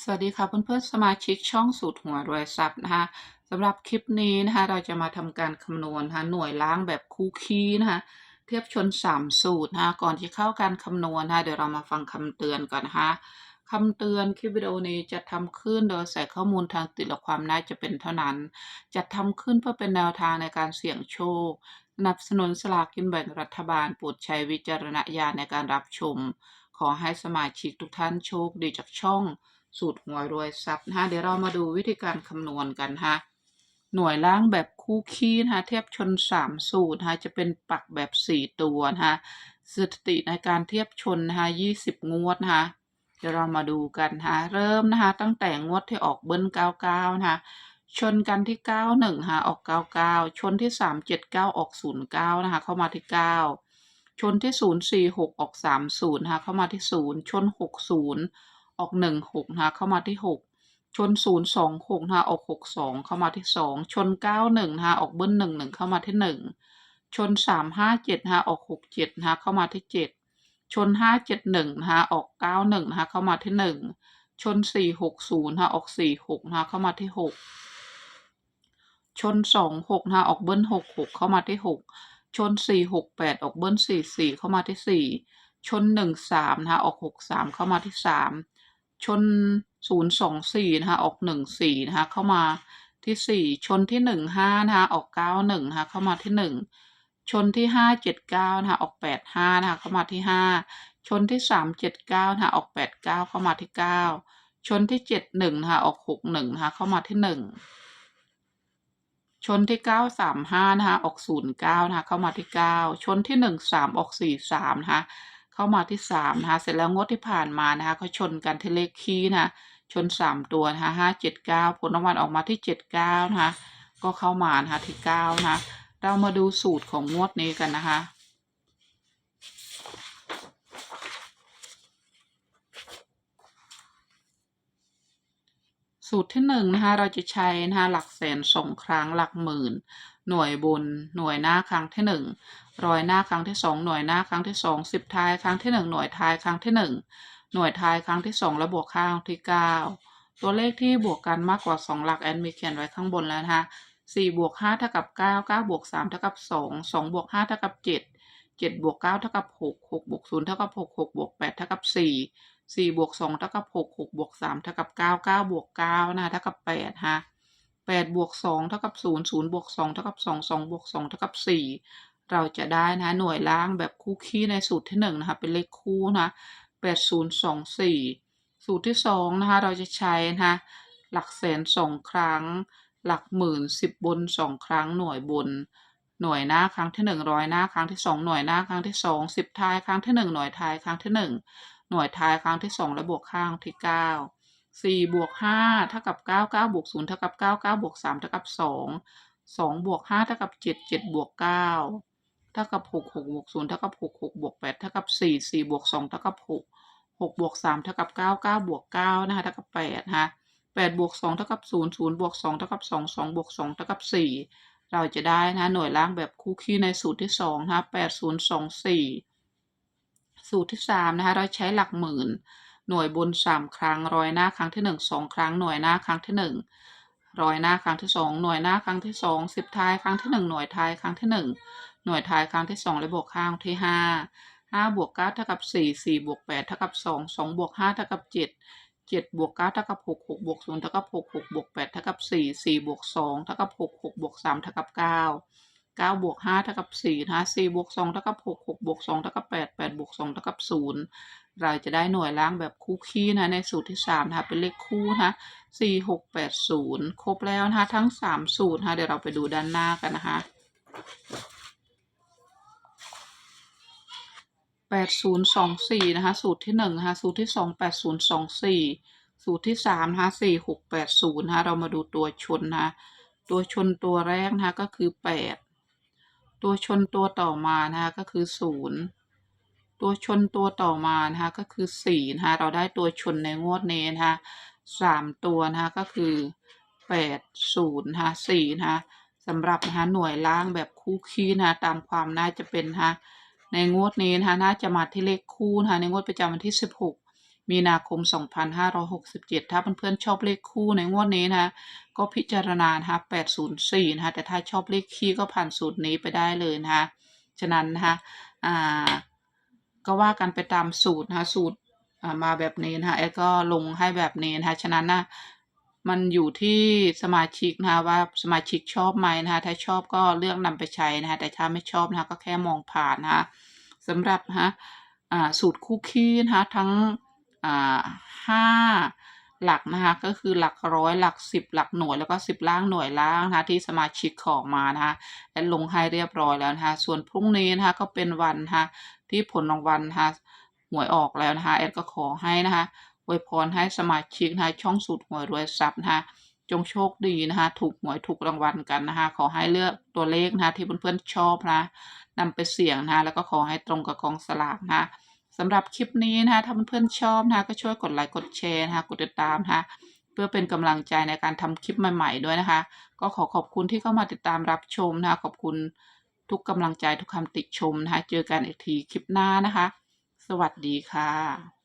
สวัสดีค่ะเพื่อนๆสมาชิกช่องสูตรหัวรวยทรัพย์นะคะสำหรับคลิปนี้นะคะเราจะมาทำการคำนวณนะคะหน่วยล้างแบบคู่คีนะคะเทียบชน 3 สูตรนะคะก่อนที่เข้าการคำนวณนะคะเดี๋ยวเรามาฟังคำเตือนก่อนนะคะคำเตือนคลิปวิดีโอนี้จะทำขึ้นโดยใส่ข้อมูลทางติดและความน่าจะเป็นเท่านั้น จะทำขึ้นเพื่อเป็นแนวทางในการเสี่ยงโชคสนับสนุนสลากกินแบ่งรัฐบาลโปรดใช้วิจารณญาณในการรับชม ขอให้สมาชิกทุกท่านโชคดีจากช่อง สูตรหวยรวยทรัพย์นะคะเดี๋ยวเรามาดูวิธีการคำนวณกันนะคะหน่วยล่างแบบคู่คีนะคะเทียบชน 3 สูตรนะคะจะเป็นปักแบบ 4 ตัวนะคะสถิติในการเทียบชนนะคะ20 งวดนะคะเดี๋ยวเรามาดูกันนะคะเริ่มนะคะตั้งแต่งวดที่ออกเบิ้ล99นะคะชนกันที่ 91นะคะออก 99 ชนที่ 379 ออก 09 นะคะ เข้ามาที่ 9 ชนที่ 046 ออก 30 นะคะ เข้ามาที่ 0 ชน 60 ออกหนึ่งหกนะคะเข้ามาที่หกชนศูนย์สองหกนะคะออกหกสองเข้ามาที่สองชนเก้าหนึ่งนะคะออกเบิ้ลหนึ่งหนึ่งเข้ามาที่หนึ่งชนสามห้าเจ็ดนะคะออกหกเจ็ดนะคะเข้ามาที่เจ็ดชนห้าเจ็ดหนึ่งนะคะออกเก้าหนึ่งนะคะเข้ามาที่หนึ่งชนสี่หกศูนย์นะคะออกสี่หกนะคะเข้ามาที่หกชนสองหกนะคะออกเบิ้ลหกหกเข้ามาที่หกชนสี่หกแปดออกเบิ้ลสี่สี่เข้ามาที่สี่ชนหนึ่งสามนะคะออกหกสามเข้ามาที่สาม ชนศูนย์สองสี่นะคะ ออกหนึ่งสี่นะคะ เข้ามาที่สี่ชนที่หนึ่งห้านะคะ ออกเก้าหนึ่งนะคะ เข้ามาที่หนึ่งชนที่ห้าเจ็ดเก้านะคะ ออกแปดห้านะคะ เข้ามาที่ห้าชนที่สามเจ็ดเก้านะคะ ออกแปดเก้าเข้ามาที่เก้าชนที่เจ็ดหนึ่งนะคะ ออกหกหนึ่งนะคะ เข้ามาที่หนึ่งชนที่เก้าสามห้านะคะ ออกศูนย์เก้านะคะ เข้ามาที่เก้าชนที่หนึ่งสามออกสี่สามนะคะ เข้ามาที่สามนะคะเสร็จแล้วงวดที่ผ่านมานะคะเขาชนกันที่เลขคีนะชนสามตัวนะคะห้าเจ็ดเก้าผลรางวัลออกมาที่เจ็ดเก้านะคะก็เข้ามานะคะที่เก้านะคะเรามาดูสูตรของงวดนี้กันนะคะสูตรที่หนึ่งนะคะเราจะใช้นะคะหลักแสนสองครั้งหลักหมื่น หน่วยบน หน่วยหน้าครั้งที่หนึ่งร้อยหน้าครั้งที่สองหน่วยหน้าครั้งที่สองสิบท้ายครั้งที่หนึ่งหน่วยท้ายครั้งที่หนึ่งหน่วยท้ายครั้งที่สองและบวกข้างที่เก้าตัวเลขที่บวกกันมากกว่าสองหลักแอนมีเขียนไว้ข้างบนแล้วนะคะสี่บวกห้าเท่ากับเก้าเก้าบวกสามเท่ากับสองสองบวกห้าเท่ากับเจ็ดเจ็ดบวกเก้าเท่ากับหกหกบวกศูนย์เท่ากับหกหกบวกแปดเท่ากับสี่สี่บวกสองเท่ากับหกหกบวกสามเท่ากับเก้าเก้าบวกเก้านะคะเท่ากับแปดฮะ แปดบวกสองเท่ากับศูนย์ศูนย์บวกสองเท่ากับสองสองบวกสองเท่ากับสี่เราจะได้นะหน่วยล่างแบบคู่คี่ในสูตรที่หนึ่งนะคะเป็นเลขคู่นะแปดศูนย์สองสี่สูตรที่สองนะคะเราจะใช้นะคะหลักแสนสองครั้ง หลักหมื่นสิบบนสองครั้งหน่วยบน หน่วยหน้าครั้งที่หนึ่งร้อยหน้าครั้งที่สองหน่วยหน้าครั้งที่สองสิบท้ายครั้งที่หนึ่งหน่วยท้ายครั้งที่หนึ่งหน่วยท้ายครั้งที่สองและบวกข้างที่เก้า สี่บวกห้าเท่ากับเก้าเก้าบวกศูนย์เท่ากับเก้าเก้าบวกสามเท่ากับสองสองบวกห้าเท่ากับเจ็ดเจ็ดบวกเก้าเท่ากับหกหกบวกศูนย์เท่ากับหกหกบวกแปดเท่ากับสี่สี่บวกสองเท่ากับหกหกบวกสามเท่ากับเก้าเก้าบวกเก้านะคะเท่ากับแปดนะแปดบวกสองเท่ากับศูนย์ศูนย์บวกสองเท่ากับสองสองบวกสองเท่ากับสี่เราจะได้นะหน่วยล่างแบบคู่คี่ในสูตรที่สองนะคะแปดศูนย์สองสี่สูตรที่สามนะคะเราใช้หลักหมื่น หน่วยบนสามครั้งร้อยหน้าครั้งที่หนึ่งสองครั้งหน่วยหน้าครั้งที่หนึ่งร้อยหน้าครั้งที่สองหน่วยหน้าครั้งที่สองสิบท้ายครั้งที่หนึ่งหน่วยท้ายครั้งที่หนึ่งหน่วยท้ายครั้งที่สองและบวกข้างที่ห้าห้าบวกเก้าเท่ากับสี่สี่บวกแปดเท่ากับสองสองบวกห้าเท่ากับเจ็ดเจ็ดบวกเก้าเท่ากับหกหกบวกศูนย์เท่ากับหกหกบวกแปดเท่ากับสี่สี่บวกสองเท่ากับหกหกบวกสามเท่ากับเก้า เก้าบวกห้าเท่ากับสี่นะสี่บวกสองเท่ากับหกหกบวกสองเท่ากับแปดแปดบวกสองเท่ากับศูนย์เราจะได้หน่วยล่างแบบคู่คี่นะในสูตรที่สามนะคะเป็นเลขคู่นะคะสี่หกแปดศูนย์ครบแล้วนะคะทั้งสามสูตรนะคะเดี๋ยวเราไปดูด้านหน้ากันนะคะแปดศูนย์สองสี่นะคะสูตรที่หนึ่งนะคะสูตรที่สองแปดศูนย์สองสี่สูตรที่สามนะคะสี่หกแปดศูนย์นะคะเรามาดูตัวชนนะคะตัวชนตัวแรกนะคะก็คือแปด ตัวชนตัวต่อมานะคะก็คือศูนย์ตัวชนตัวต่อมานะคะก็คือสี่นะคะเราได้ตัวชนในงวดนี้นะคะสามตัวนะคะก็คือแปดศูนย์นะคะสี่นะคะสำหรับนะคะหน่วยล่างแบบคู่คีนะคะตามความน่าจะเป็นนะคะในงวดนี้นะคะน่าจะมาที่เลขคู่นะคะในงวดประจำวันที่16 มีนาคม 2567 ถ้าเพื่อนๆชอบเลขคู่ในงวดนี้นะคะก็พิจารณานะคะ804 นะคะ แต่ถ้าชอบเลขคี่ก็ผ่านสูตรนี้ไปได้เลยนะคะ ฉะนั้นนะคะอ่าก็ว่ากันไปตามสูตรนะคะสูตรมาแบบนี้นะคะแอดก็ลงให้แบบนี้นะคะ ฉะนั้นนะมันอยู่ที่สมาชิกนะคะว่าสมาชิกชอบไหมนะคะถ้าชอบก็เลือกนำไปใช้นะคะแต่ถ้าไม่ชอบนะคะก็แค่มองผ่านนะคะสำหรับนะสูตรคู่คี่นะคะทั้ง ห้าหลักนะคะก็คือหลักร้อยหลักสิบหลักหน่วยแล้วก็สิบล่างหน่วยล่างนะคะที่สมาชิกขอมานะคะแอดลงให้เรียบร้อยแล้วนะคะส่วนพรุ่งนี้นะคะก็เป็นวันนะคะที่ผลรางวัลนะคะหวยออกแล้วนะคะแอดก็ขอให้นะคะอวยพรให้สมาชิกนะคะช่องสูตรหวยรวยทรัพย์นะคะจงโชคดีนะคะถูกหวยถูกรางวัลกันนะคะขอให้เลือกตัวเลขนะคะที่เพื่อนๆชอบนะนำไปเสี่ยงนะคะแล้วก็ขอให้ตรงกับกองสลากนะคะ สำหรับคลิปนี้นะคะถ้าเพื่อนๆชอบนะคะก็ช่วยกดไลค์กดแชร์นะคะกดติดตามนะคะเพื่อเป็นกำลังใจในการทำคลิปใหม่ ๆ ด้วยนะคะ ก็ขอขอบคุณที่เข้ามาติดตามรับชมนะคะขอบคุณทุกกำลังใจทุกคำติชมนะคะ เจอกันอีกทีคลิปหน้านะคะ สวัสดีค่ะ